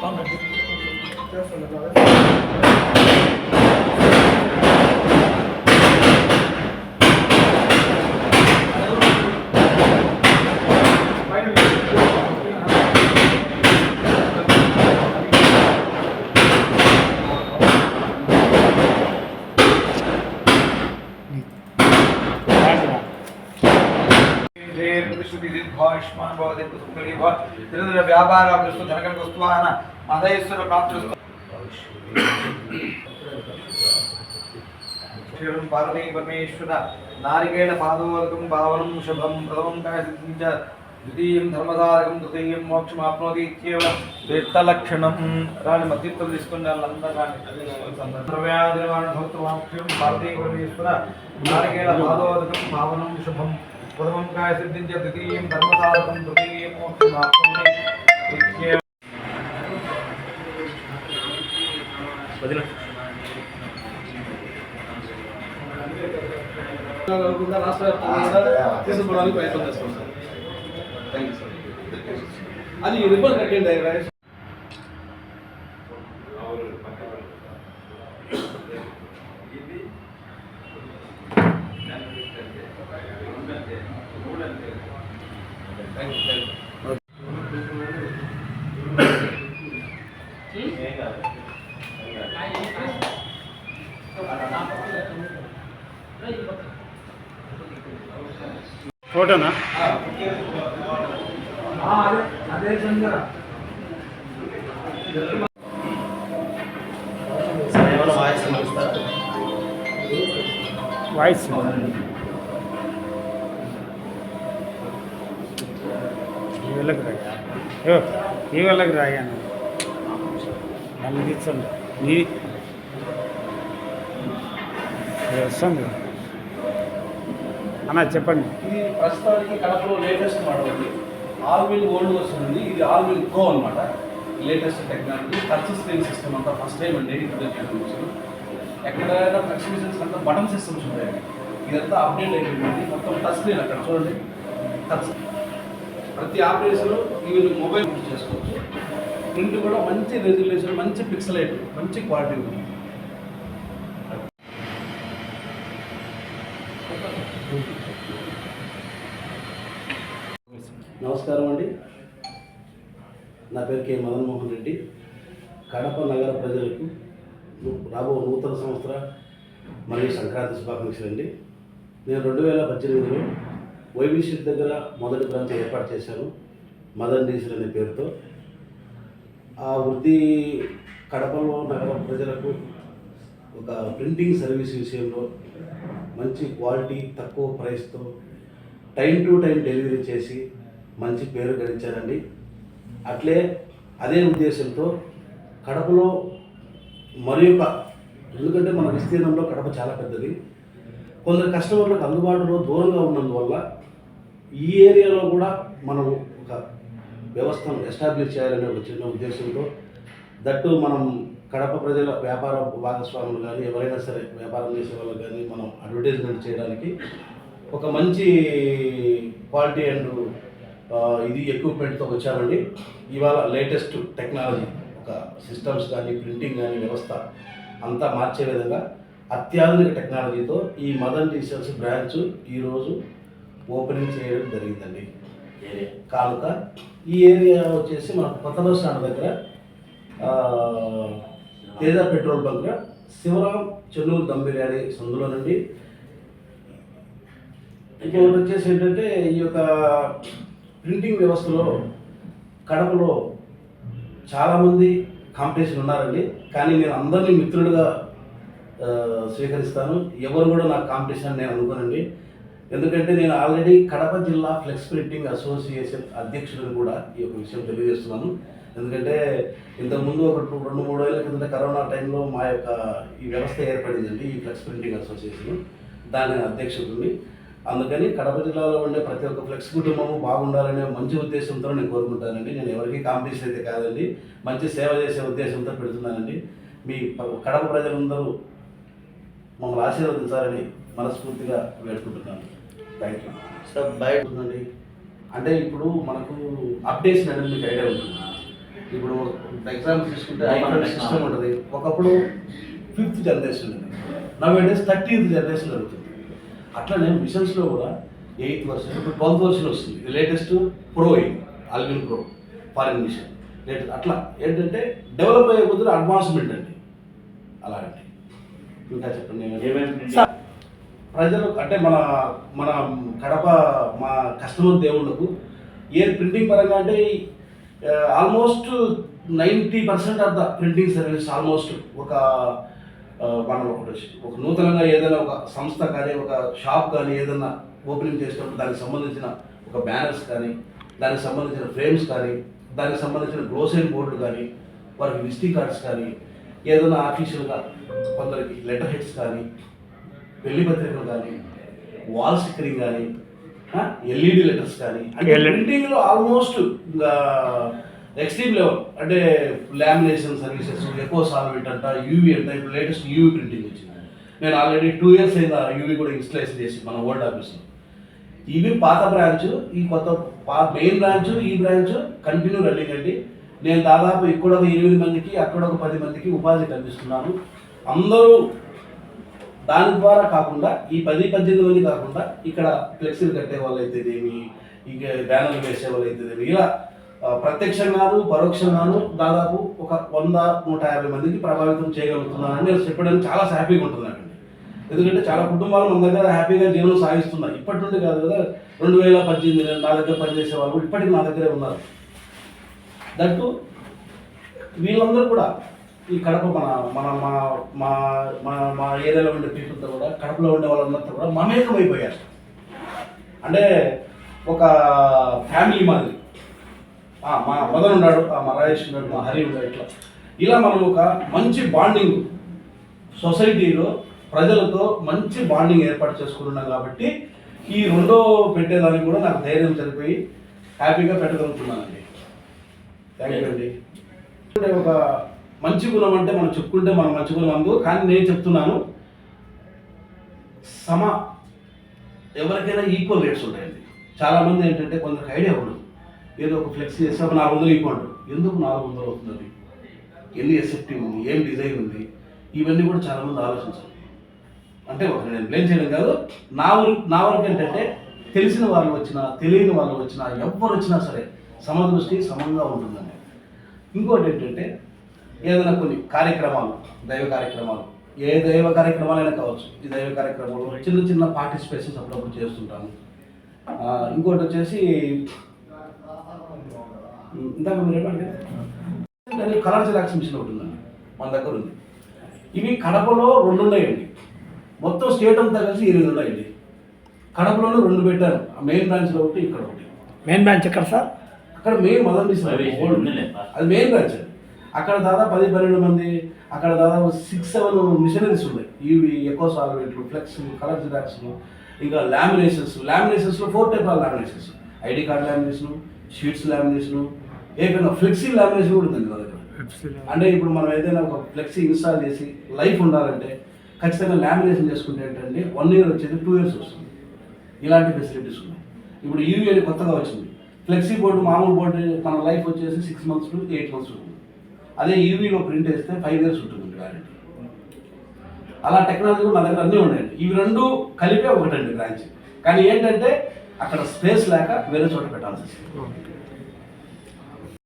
Tamam. Telefonu Ayushman భవతి తిరుదల వ్యాపార ధనకం వస్తువాన మదయేశ్వర ప్రాప్తిస్తు క్షీరం పార్వతీ పరమేశ్వర నారికేణ పాదోదకం పావనం శుభం ప్రథమం కాయ ద్వితీయం ధర్మదారకం తృతీయం మోక్షం ఆప్నోతి ఇత్యేవ తీర్థలక్షణం రాని మధ్యత్వం తీసుకుని వాళ్ళందరూ ద్రవ్యాది మోక్షం పార్వతీ పరమేశ్వర నారికేణ పాదోదకం పావనం శుభం. ప్రథమం కాయ సిద్ధించ ద్వితీయం ధర్మసాధకం తృతీయం మోక్షం ఆప్నోతి ఇత్యేవ కాకుండా రాష్ట్ర వ్యాప్తంగా కూడా తీసుకోవడానికి ప్రయత్నం చేస్తాం సార్ థ్యాంక్ యూ సార్ అది రిబ్బన్ కట్టండి ఫోటోనా? వాయిస్. ఈ వెళ్ళకి రాయా? ఏ ఈ వెళ్ళకి రాయాను నన్ను నీ ఇది వస్తుంది? అన్న చెప్పండి. ఇది ప్రస్తుతానికి కడపలో లేటెస్ట్ మోడల్ ఉంది. ఆల్విల్ ఓల్డ్ వర్షన్ ఉంది. ఇది ఆల్విల్ ప్రో అనమాట latest technology touch screen system అంతా ఫస్ట్ టైం అండి. ఎక్కడైనా ఎక్సిబిషన్స్ అంతా బటన్ సిస్టమ్స్ ఉంటాయి. ఇదంతా అప్డేట్ అయిపోయింది. మొత్తం టచ్ స్క్రీన్ అక్కడ. చూడండి. టచ్ ప్రతి ఆపరేషన్ ఈవెన్ మొబైల్ యూజ్ చేసుకోవచ్చు. ప్రింట్ కూడా మంచి రెజల్యూషన్ మంచి పిక్సలైట్ మంచి క్వాలిటీ ఉంది. నమస్కారం అండి. నా పేరు కె. మదన్మోహన్ రెడ్డి. కడప నగర ప్రజలకు రాబో నూతన సంవత్సర మరియు సంక్రాంతి శుభాకాంక్షలు అండి. నేను రెండు వేల పద్దెనిమిదిలో వైబీ దగ్గర మొదటి బ్రాంచ్ ఏర్పాటు చేశాను మదన్ డీసల్ అనే పేరుతో. ఆ వృత్తి కడపలో నగర ప్రజలకు ఒక ప్రింటింగ్ సర్వీస్ విషయంలో మంచి క్వాలిటీ తక్కువ ప్రైస్తో టైం టు టైం డెలివరీ చేసి మంచి పేరు గడించారండి. అట్లే అదే ఉద్దేశంతో కడపలో మరి ఒక ఎందుకంటే మన విస్తీర్ణంలో కడప చాలా పెద్దది. కొందరు కస్టమర్లకు అందుబాటులో దూరంగా ఉన్నందువల్ల ఈ ఏరియాలో కూడా మనం ఒక వ్యవస్థను ఎస్టాబ్లిష్ చేయాలనే ఒక చిన్న ఉద్దేశంతో దట్టు మనం కడప ప్రజల వ్యాపార భాగస్వాములు కానీ ఎవరైనా సరే వ్యాపారం చేసే వాళ్ళకి కానీ మనం అడ్వర్టైజ్మెంట్ చేయడానికి ఒక మంచి క్వాలిటీ అండ్ ఇది ఎక్విప్మెంట్తో వచ్చామండి. ఇవాళ లేటెస్ట్ టెక్నాలజీ ఒక సిస్టమ్స్ కానీ ప్రింటింగ్ కానీ వ్యవస్థ అంతా మార్చే విధంగా అత్యాధునిక టెక్నాలజీతో ఈ మదన్ డీసెల్స్ బ్రాంచ్ ఈరోజు ఓపెనింగ్ చేయడం జరిగిందండి. కానుక ఈ ఏరియా వచ్చేసి మన కొత్త బస్ స్టాండ్ దగ్గర తేజ పెట్రోల్ బంక్ శివరాం చెన్నూరు దమ్ బిర్యానీ సందులోనండి. ఇంకొకటి వచ్చేసి ఏంటంటే ఈ యొక్క ప్రింటింగ్ వ్యవస్థలో కడపలో చాలామంది కాంపిటీషన్ ఉన్నారండి. కానీ నేను అందరినీ మిత్రులుగా స్వీకరిస్తాను. ఎవరు కూడా నాకు కాంపిటీషన్ నేను అనుకోనండి. ఎందుకంటే నేను ఆల్రెడీ కడప జిల్లా ఫ్లెక్స్ ప్రింటింగ్ అసోసియేషన్ అధ్యక్షుడిని కూడా ఈ యొక్క విషయం తెలియజేస్తున్నాను. ఎందుకంటే ఇంతకుముందు ఒక రెండు మూడు ఏళ్ళ కింద కరోనా టైంలో మా యొక్క ఈ వ్యవస్థ ఏర్పడిందండి ఈ ఫ్లెక్స్ ప్రింటింగ్ అసోసియేషన్. దాని అధ్యక్షుడిని. అందుకని కడప జిల్లాలో ఉండే ప్రతి ఒక్క ఫ్లెక్స్ కుటుంబము బాగుండాలనే మంచి ఉద్దేశంతో నేను కోరుకుంటానండి. నేను ఎవరికి కాంపిటీషన్ అయితే కాదండి. మంచి సేవ చేసే ఉద్దేశంతో పెడుతున్నానండి. మీ కడప ప్రజలందరూ మమ్మల్ని ఆశీర్వదించాలని మనస్ఫూర్తిగా వేడుకుంటున్నాను. థ్యాంక్ యూ సార్ బయట ఉంటుందండి అంటే ఇప్పుడు మనకు అప్డేషన్ అనేది మీకు ఐడియా ఉంటుంది. ఇప్పుడు ఎగ్జాంపుల్ తీసుకుంటే ఐఫోన్ సిస్టమ్ ఉంటుంది. ఒకప్పుడు ఫిఫ్త్ జనరేషన్ ఉంది నవ్ డేస్ థర్టీన్త్ జనరేషన్ జరుగుతుంది. అట్లనే మిషన్స్లో కూడా ఎయిత్ వర్షన్ ఇప్పుడు ట్వెల్త్ వర్షన్ వస్తుంది. లేటెస్ట్ ప్రో అయింది Allwin pro foreign machine latest అట్లా. ఏంటంటే డెవలప్ అయ్యే కొద్దిగా అడ్వాన్స్మెంట్ అండి. అలాంటి ఇంకా చెప్పండి ఏమైనా? ఏమేమి ప్రజలకు అంటే మన మన కడప మా కస్టమర్ దేవుళ్ళకు ఏ ప్రింటింగ్ పరంగా అంటే almost ninety percent of the printing service almost ఒక మనం ఒకటి ఒక నూతనంగా ఏదైనా ఒక సంస్థ కానీ ఒక షాప్ కానీ ఏదైనా ఓపెనింగ్ చేసినప్పుడు దానికి సంబంధించిన ఒక బ్యానర్స్ కానీ దానికి సంబంధించిన ఫ్రేమ్స్ కానీ దానికి సంబంధించిన గ్రోసరీ బోర్డులు కానీ వారికి విజిటింగ్ కార్డ్స్ కానీ ఏదైనా ఆఫీషియల్గా కొందరికి లెటర్ హెడ్స్ కానీ పెళ్ళి పత్రికలు కానీ వాల్ స్టిక్కరింగ్ కానీ ఎల్ఈడి లెటర్స్ కానీ అంటే LED. ప్రింటింగ్లో ఆల్మోస్ట్ ఎక్స్ట్రీమ్ లెవెల్ అంటే లామినేషన్ సర్వీసెస్ ఎకో సాల్వెంట్ అంట యూవీ అంట ఇప్పుడు లేటెస్ట్ యూవీ ప్రింటింగ్ వచ్చింది. నేను ఆల్రెడీ టూ ఇయర్స్ అయింది యూవీ కూడా ఇన్స్టలేషన్ చేసి మన ఓల్డ్ ఆఫీస్లో ఇవి పాత బ్రాంచ్ ఈ కొత్త పా మెయిన్ బ్రాంచ్ ఈ బ్రాంచ్ కంటిన్యూ రన్నింగ్ అండి. నేను దాదాపు ఇక్కడ ఒక ఎనిమిది మందికి అక్కడ ఒక పది మందికి ఉపాధి కల్పిస్తున్నాను. అందరూ దాని ద్వారా కాకుండా ఈ పది పద్దెనిమిది మంది కాకుండా ఇక్కడ ఫ్లెక్సీలు కట్టే వాళ్ళు అయితేనేమి ఇంకా బ్యానర్లు వేసే వాళ్ళు అయితేనేమి ఇలా ప్రత్యక్షంగాను పరోక్షంగాను దాదాపు ఒక వంద నూట యాభై మందికి ప్రభావితం చేయగలుగుతున్నానని నేను చెప్పడానికి చాలా హ్యాపీగా ఉంటున్నానండి. ఎందుకంటే చాలా కుటుంబాలు మన దగ్గర హ్యాపీగా జీవనం సాగిస్తున్నాయి. ఇప్పటి నుండి కాదు కదా రెండు వేల పద్దెనిమిది నా దగ్గర పనిచేసే వాళ్ళు ఇప్పటికి నా దగ్గరే ఉన్నారు. దట్టు వీళ్ళందరూ కూడా ఈ కడప మన మన మా మా మా మా ఏరియాలో ఉండే పీపుల్తో కూడా కడపలో ఉండే వాళ్ళందరితో కూడా మమేకమైపోయారు అంటే ఒక ఫ్యామిలీ మాదిరి. మా మదన్ ఉన్నాడు ఆ, మా రాజేష్ ఉన్నాడు మా హరి ఉన్నాడు ఇట్లా. ఇలా మనం ఒక మంచి బాండింగ్ సొసైటీలో ప్రజలతో మంచి బాండింగ్ ఏర్పాటు చేసుకుంటున్నాం కాబట్టి ఈ రెండో పెట్టేదానికి కూడా నాకు ధైర్యం సరిపోయి హ్యాపీగా పెట్టగలుగుతున్నానండి. థ్యాంక్ యూ అండి. ఒక మంచి గుణం అంటే మనం చెప్పుకుంటే మనం మంచి గుణం అందు కానీ నేను చెప్తున్నాను సమ ఎవరికైనా ఈక్వల్ రేట్స్ ఉంటాయండి. చాలామంది ఏంటంటే కొందరికి ఐడియా ఉండదు. ఏదో ఒక ఫ్లెక్స్ చేస్తే ఒక నాలుగు వందలు ఈక్వల్ ఎందుకు నాలుగు వందలు అవుతుంది? ఎన్ని ఎస్ఎఫ్టీ ఉంది? ఏం డిజైన్ ఉంది? ఇవన్నీ కూడా చాలామంది ఆలోచించాలి అంటే ఒక నేను బ్లేమ్ చేయడం కాదు నా వరకు నా వరకు ఏంటంటే తెలిసిన వాళ్ళు వచ్చినా తెలియని వాళ్ళు వచ్చినా ఎవ్వరు వచ్చినా సరే సమదృష్టి సమంగా ఉంటుందండి. ఇంకోటి ఏంటంటే ఏదైనా కొన్ని కార్యక్రమాలు దైవ కార్యక్రమాలు ఏ దైవ కార్యక్రమాలైనా కావచ్చు. ఈ దైవ కార్యక్రమాలు చిన్న చిన్న పార్టిసిపేషన్స్ అప్పుడప్పుడు చేస్తుంటాను ఆ, ఇంకోటి వచ్చేసి ఇందాక మీరు ఏమంటే కలర్ జిరాక్స్ మిషన్ ఒకటి ఉందండి మన దగ్గర ఉంది. ఇవి కడపలో రెండు ఉన్నాయండి. మొత్తం స్టేట్ అంతా కలిసి ఎనిమిది ఉన్నాయండి. కడపలోనే రెండు పెట్టారు. మెయిన్ బ్రాంచ్లో ఒకటి ఇక్కడ ఒకటి. మెయిన్ బ్రాంచ్ ఎక్కడ సార్? అక్కడ మెయిన్ మదన్. అది మెయిన్ బ్రాంచ్ అండి. అక్కడ దాదాపు పది పన్నెండు మంది అక్కడ దాదాపు సిక్స్ సెవెన్ మిషనరీస్ ఉన్నాయి ఇవి ఎకో సాల్వెంట్లు ఫ్లెక్స్ కలర్ జిరాక్స్లు ఇంకా laminations లామినేషన్స్లో four type of laminations ID card lamination sheets lamination ఏదైనా ఫ్లెక్సీ లామినేషన్ కూడా ఉందండి మా దగ్గర అంటే ఇప్పుడు మనం ఏదైనా ఒక ఫ్లెక్సీ ఇన్స్టాల్ చేసి లైఫ్ ఉండాలంటే ఖచ్చితంగా లామినేషన్ చేసుకుంటే ఏంటంటే వన్ ఇయర్ వచ్చేది టూ ఇయర్స్ వస్తుంది. ఇలాంటి ఫెసిలిటీస్ ఉన్నాయి. ఇప్పుడు అని కొత్తగా వచ్చింది. ఫ్లెక్సీ బోర్డు మామూలు బోర్డు మన లైఫ్ వచ్చేసి six months to eight months ఉంటుంది. అదే ఈవీలో ప్రింట్ వేస్తే ఫైవ్ ఇయర్స్ ఉంటుంది గ్యారెంటీ అలా టెక్నాలజీ కూడా నా దగ్గర అన్నీ ఉన్నాయండి ఇవి రెండు కలిపే ఒకటండి బ్రాంచ్ కానీ ఏంటంటే అక్కడ స్పేస్ లేక వేరే చోట పెట్టాల్సి వస్తుంది